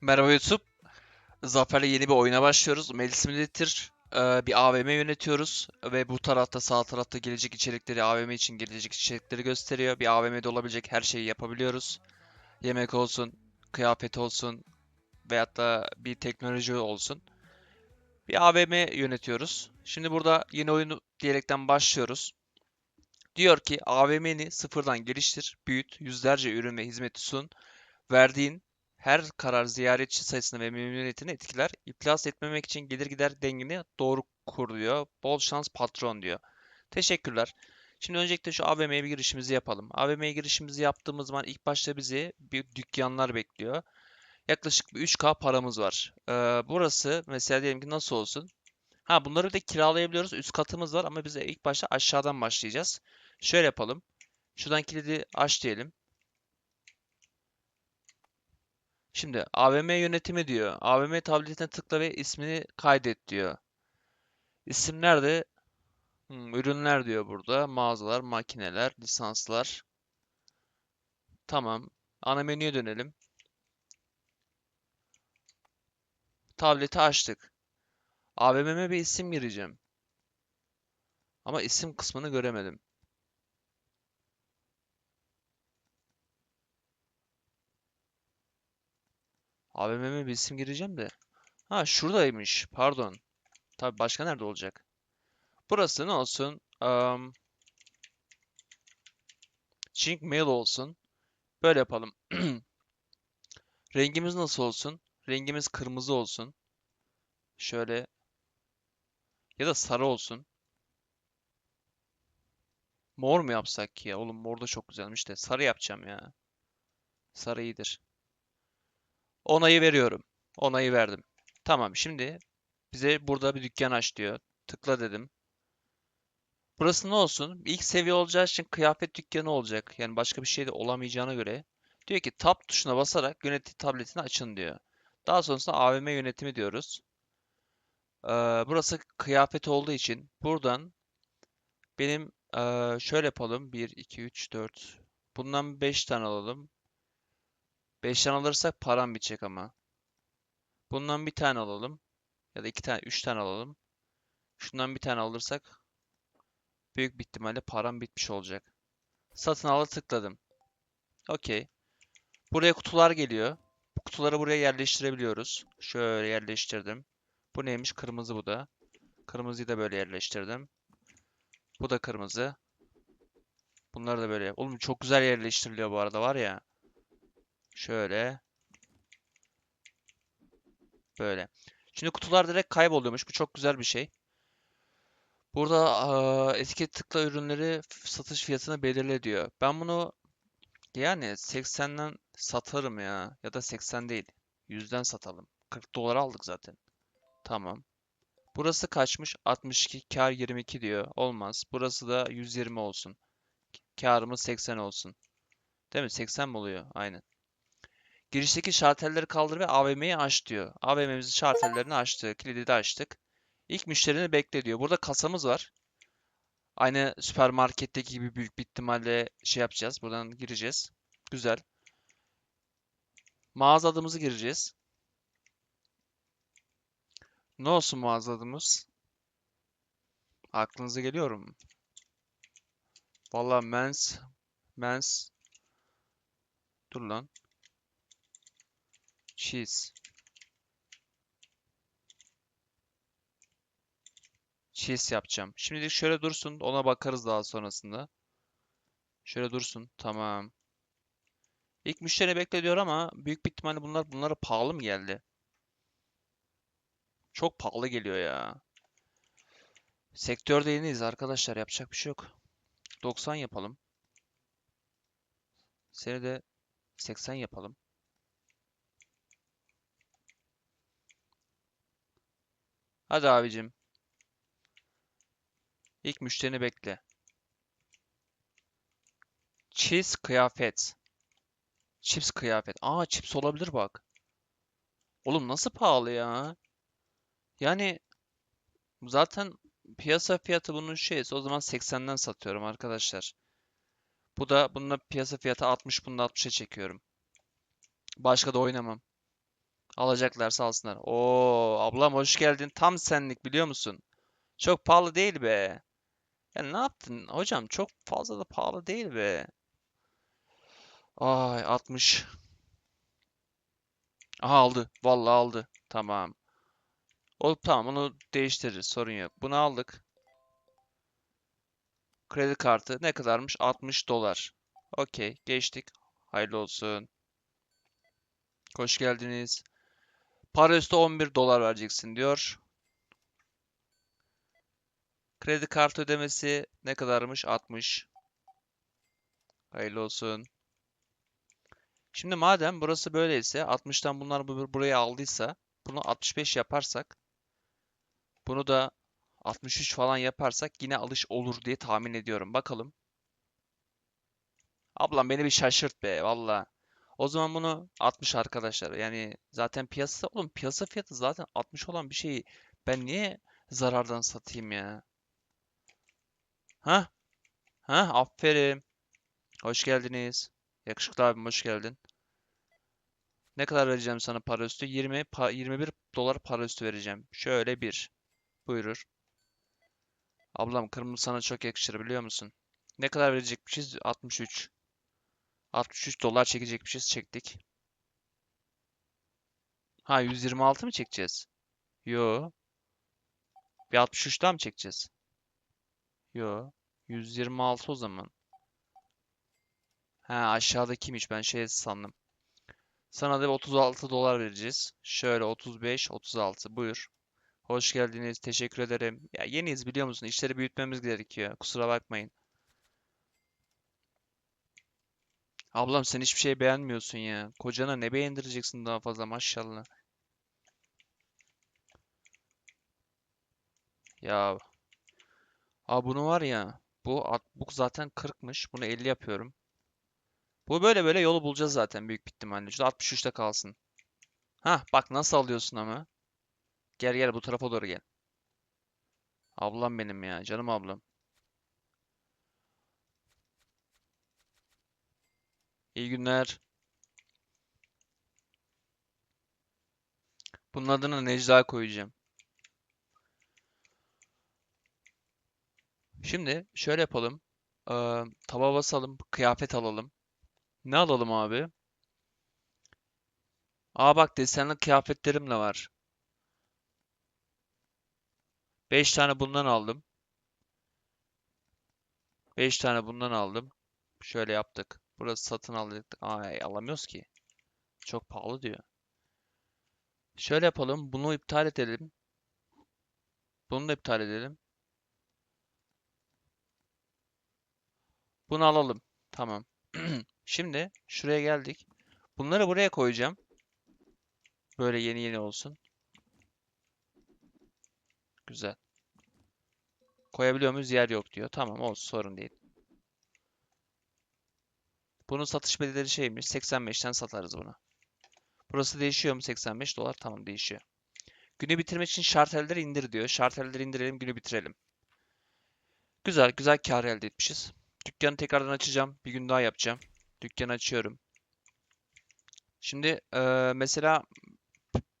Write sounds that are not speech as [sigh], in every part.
Merhaba YouTube. Zafer'le yeni bir oyuna başlıyoruz. Mail Simulator. Ee, bir AVM yönetiyoruz ve bu tarafta sağ tarafta gelecek içerikleri AVM için gelecek içerikleri gösteriyor. Bir AVM'de olabilecek her şeyi yapabiliyoruz. Yemek olsun, kıyafet olsun veyahut da bir teknoloji olsun. Bir AVM yönetiyoruz. Şimdi burada yeni oyunu diyerekten başlıyoruz. Diyor ki AVM'ni sıfırdan geliştir, büyüt, yüzlerce ürün ve hizmeti sun. Verdiğin her karar ziyaretçi sayısını ve memnuniyetini etkiler. İflas etmemek için gelir gider dengeni doğru kur diyor. Bol şans patron diyor. Teşekkürler. Şimdi öncelikle şu bir girişimizi yapalım. AVM'ye girişimizi yaptığımız zaman ilk başta bizi bir dükkanlar bekliyor. Yaklaşık bir 3K paramız var. Ee, burası mesela diyelim ki nasıl olsun? Ha bunları da kiralayabiliyoruz. Üst katımız var ama biz de ilk başta aşağıdan başlayacağız. Şöyle yapalım. Şuradan kilidi aç diyelim. Şimdi AVM yönetimi diyor. AVM tabletine tıkla ve ismini kaydet diyor. İsim nerede? Hmm, ürünler diyor burada. Mağazalar, makineler, lisanslar. Tamam. Ana menüye dönelim. Tableti açtık. AVM'me bir isim gireceğim. Ama isim kısmını göremedim. AVM'me bir isim gireceğim de. Ha şuradaymış. Pardon. Tabii başka nerede olacak? Burası ne olsun? Um, Chink Mail olsun. Böyle yapalım. [clears throat] Rengimiz nasıl olsun? Rengimiz kırmızı olsun. Şöyle. Ya da sarı olsun. Mor mu yapsak ki ya? Oğlum mor da çok güzelmiş de. Sarı yapacağım ya. Sarı iyidir. Onayı veriyorum. Onayı verdim. Tamam şimdi bize burada bir dükkan aç diyor. Tıkla dedim. Burası ne olsun? İlk seviye olacağı için kıyafet dükkanı olacak. Yani başka bir şey de olamayacağına göre. Diyor ki tab tuşuna basarak yönetim tabletini açın diyor. Daha sonrasında AVM yönetimi diyoruz. Ee, burası kıyafet olduğu için buradan benim ee, şöyle yapalım. 1, 2, 3, 4. Bundan 5 tane alalım. 5 tane alırsak param bitecek ama. Bundan bir tane alalım. Ya da iki tane, üç tane alalım. Şundan bir tane alırsak büyük bir ihtimalle param bitmiş olacak. Satın ala tıkladım. Okey. Buraya kutular geliyor. Bu kutuları buraya yerleştirebiliyoruz. Şöyle yerleştirdim. Bu neymiş? Kırmızı bu da. Kırmızıyı da böyle yerleştirdim. Bu da kırmızı. Bunları da böyle. Oğlum çok güzel yerleştiriliyor bu arada var ya. Şöyle. Böyle. Şimdi kutular direkt kayboluyormuş. Bu çok güzel bir şey. Burada aa, etiket tıkla ürünleri satış fiyatını belirle diyor. Ben bunu yani 80'den satarım ya. Ya da 80 değil. 100'den satalım. 40 dolara aldık zaten. Tamam. Burası kaçmış? 62 kar 22 diyor. Olmaz. Burası da 120 olsun. Karımız 80 olsun. Değil mi? 80 mi oluyor? Aynen. Girişteki şartelleri kaldır ve AVM'yi aç diyor. AVM'mizin şartellerini açtı. Kilidi de açtık. İlk müşterini bekle diyor. Burada kasamız var. Aynı süpermarketteki gibi büyük bir ihtimalle şey yapacağız. Buradan gireceğiz. Güzel. Mağaza adımızı gireceğiz. Ne olsun mağaza adımız? Aklınıza geliyor mu? Valla mens mens dur lan. Cheese. Cheese yapacağım. Şimdilik şöyle dursun. Ona bakarız daha sonrasında. Şöyle dursun. Tamam. İlk müşteri bekle diyor ama büyük bir ihtimalle bunlar bunlara pahalı mı geldi? Çok pahalı geliyor ya. Sektörde yeniyiz arkadaşlar. Yapacak bir şey yok. 90 yapalım. Seni de 80 yapalım. Hadi abicim. İlk müşterini bekle. Cheese kıyafet. Chips kıyafet. Aa chips olabilir bak. Oğlum nasıl pahalı ya? Yani zaten piyasa fiyatı bunun şeysi. O zaman 80'den satıyorum arkadaşlar. Bu da bununla piyasa fiyatı 60. Bunu da 60'a çekiyorum. Başka da oynamam. Alacaklarsa alsınlar. Oo ablam hoş geldin. Tam senlik biliyor musun? Çok pahalı değil be. Ya ne yaptın hocam? Çok fazla da pahalı değil be. Ay 60. Aha aldı. Vallahi aldı. Tamam. O tamam onu değiştiririz. Sorun yok. Bunu aldık. Kredi kartı ne kadarmış? 60 dolar. Okey, geçtik. Hayırlı olsun. Hoş geldiniz. Para üstü 11 dolar vereceksin diyor. Kredi kartı ödemesi ne kadarmış? 60. Hayırlı olsun. Şimdi madem burası böyleyse 60'tan bunlar bu- buraya aldıysa bunu 65 yaparsak bunu da 63 falan yaparsak yine alış olur diye tahmin ediyorum. Bakalım. Ablam beni bir şaşırt be valla. O zaman bunu 60 arkadaşlar. Yani zaten piyasa oğlum piyasa fiyatı zaten 60 olan bir şeyi ben niye zarardan satayım ya? Ha? Ha? Aferin. Hoş geldiniz. Yakışıklı abim hoş geldin. Ne kadar vereceğim sana para üstü? 20 pa- 21 dolar para üstü vereceğim. Şöyle bir. Buyurur. Ablam kırmızı sana çok yakışır biliyor musun? Ne kadar verecekmişiz? 63. 63 dolar çekecekmişiz. Çektik. Ha 126 mı çekeceğiz? Yo. Bir 63 daha çekeceğiz? Yo. 126 o zaman. Ha aşağıdakiymiş. Ben şey sandım. Sana da 36 dolar vereceğiz. Şöyle 35, 36. Buyur. Hoş geldiniz. Teşekkür ederim. Ya yeniyiz biliyor musun? İşleri büyütmemiz gerekiyor. Kusura bakmayın. Ablam sen hiçbir şey beğenmiyorsun ya. Kocana ne beğendireceksin daha fazla maşallah. Ya. Aa bunu var ya. Bu bu zaten 40'mış. Bunu 50 yapıyorum. Bu böyle böyle yolu bulacağız zaten büyük bir ihtimalle. Şu 63'te kalsın. Hah bak nasıl alıyorsun ama. Gel gel bu tarafa doğru gel. Ablam benim ya. Canım ablam. İyi günler. Bunun adını Necla koyacağım. Şimdi şöyle yapalım. Ee, taba basalım. Kıyafet alalım. Ne alalım abi? Aa bak desenli kıyafetlerim de var. 5 tane bundan aldım. 5 tane bundan aldım. Şöyle yaptık. Burası satın aldık. Ay alamıyoruz ki. Çok pahalı diyor. Şöyle yapalım. Bunu iptal edelim. Bunu da iptal edelim. Bunu alalım. Tamam. [clears throat] Şimdi şuraya geldik. Bunları buraya koyacağım. Böyle yeni yeni olsun. Güzel. Koyabiliyor muyuz? Yer yok diyor. Tamam olsun sorun değil. Bunun satış bedeli şeymiş. 85'ten satarız bunu. Burası değişiyor mu? 85 dolar. Tamam değişiyor. Günü bitirmek için şartelleri indir diyor. Şartelleri indirelim, günü bitirelim. Güzel, güzel kar elde etmişiz. Dükkanı tekrardan açacağım. Bir gün daha yapacağım. Dükkanı açıyorum. Şimdi eee, mesela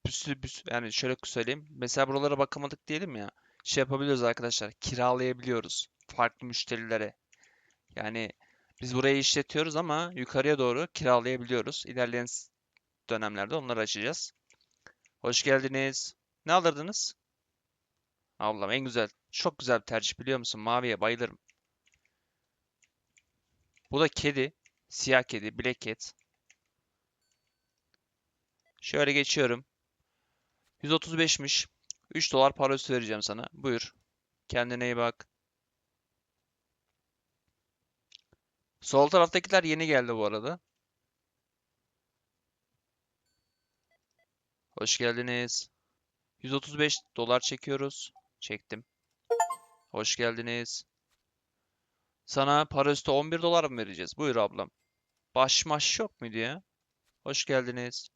bir sürü- yani şöyle söyleyeyim. Mesela buralara bakamadık diyelim ya. Şey yapabiliyoruz arkadaşlar. Kiralayabiliyoruz farklı müşterilere. Yani biz burayı işletiyoruz ama yukarıya doğru kiralayabiliyoruz. İlerleyen dönemlerde onları açacağız. Hoş geldiniz. Ne alırdınız? Allah'ım en güzel. Çok güzel bir tercih biliyor musun? Maviye bayılırım. Bu da kedi. Siyah kedi. Black Cat. Şöyle geçiyorum. 135'miş. 3 dolar para üstü vereceğim sana. Buyur. Kendine iyi bak. Sol taraftakiler yeni geldi bu arada. Hoş geldiniz. 135 dolar çekiyoruz. Çektim. Hoş geldiniz. Sana para üstü 11 dolar mı vereceğiz? Buyur ablam. Baş maş yok muydu ya? Hoş geldiniz.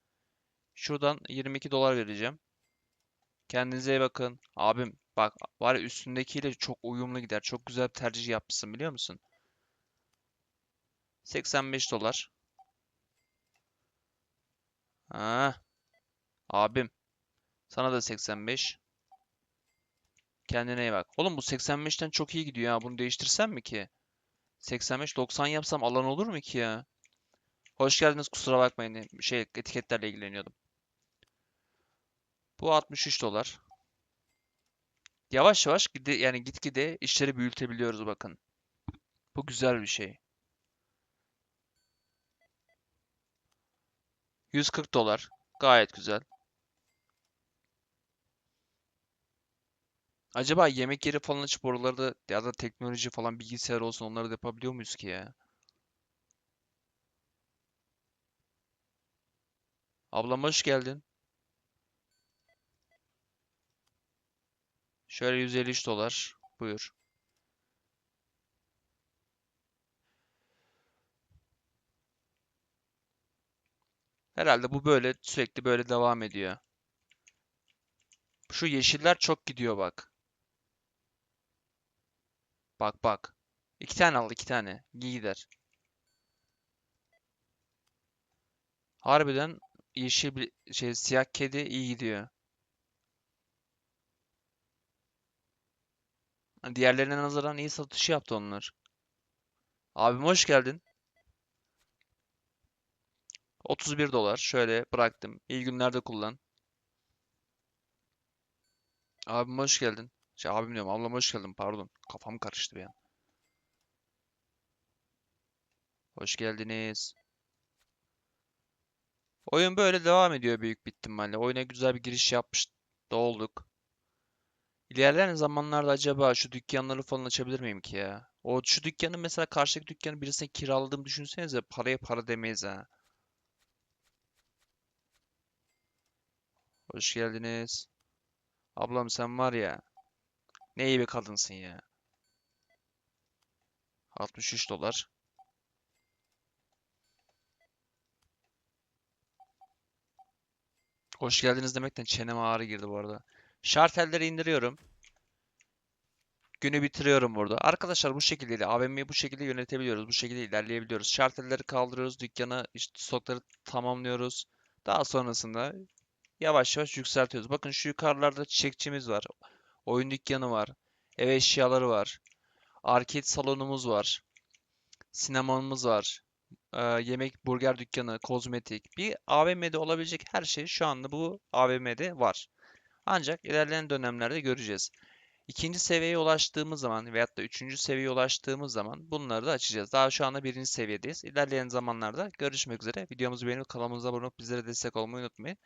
Şuradan 22 dolar vereceğim. Kendinize iyi bakın. Abim bak var ya üstündekiyle çok uyumlu gider. Çok güzel bir tercih yapmışsın biliyor musun? 85 dolar. Ha, abim. Sana da 85. Kendine iyi bak. Oğlum bu 85'ten çok iyi gidiyor ya. Bunu değiştirsem mi ki? 85-90 yapsam alan olur mu ki ya? Hoş geldiniz kusura bakmayın. Şey etiketlerle ilgileniyordum. Bu 63 dolar. Yavaş yavaş gide, yani gitgide işleri büyütebiliyoruz bakın. Bu güzel bir şey. 140 dolar. Gayet güzel. Acaba yemek yeri falan açıp oralarda ya da teknoloji falan bilgisayar olsun onları da yapabiliyor muyuz ki ya? Ablam hoş geldin. Şöyle 153 dolar. Buyur. Herhalde bu böyle sürekli böyle devam ediyor. Şu yeşiller çok gidiyor bak. Bak bak. İki tane al iki tane. İyi gider. Harbiden yeşil bir şey siyah kedi iyi gidiyor. Diğerlerine nazaran iyi satış yaptı onlar. Abim hoş geldin. 31 dolar. Şöyle bıraktım. İyi günlerde kullan. Abim hoş geldin. Şey abim diyorum. Ablam hoş geldin. Pardon. Kafam karıştı bir an. Hoş geldiniz. Oyun böyle devam ediyor büyük bir ihtimalle. Oyuna güzel bir giriş yapmış da olduk. İlerleyen zamanlarda acaba şu dükkanları falan açabilir miyim ki ya? O şu dükkanı mesela karşıdaki dükkanı birisine kiraladığımı düşünsenize paraya para demeyiz ha. Hoş geldiniz. Ablam sen var ya. Ne iyi bir kadınsın ya. 63 dolar. Hoş geldiniz demekten çeneme ağrı girdi bu arada. Şartelleri indiriyorum. Günü bitiriyorum burada. Arkadaşlar bu şekilde AVM'yi bu şekilde yönetebiliyoruz. Bu şekilde ilerleyebiliyoruz. Şartelleri kaldırıyoruz. Dükkanı işte stokları tamamlıyoruz. Daha sonrasında yavaş yavaş yükseltiyoruz. Bakın şu yukarılarda çiçekçimiz var. Oyun dükkanı var. Ev eşyaları var. Arcade salonumuz var. Sinemamız var. Ee, yemek, burger dükkanı, kozmetik. Bir AVM'de olabilecek her şey şu anda bu AVM'de var. Ancak ilerleyen dönemlerde göreceğiz. İkinci seviyeye ulaştığımız zaman veyahut da üçüncü seviyeye ulaştığımız zaman bunları da açacağız. Daha şu anda birinci seviyedeyiz. İlerleyen zamanlarda görüşmek üzere. Videomuzu beğenip kanalımıza abone olup bizlere destek olmayı unutmayın.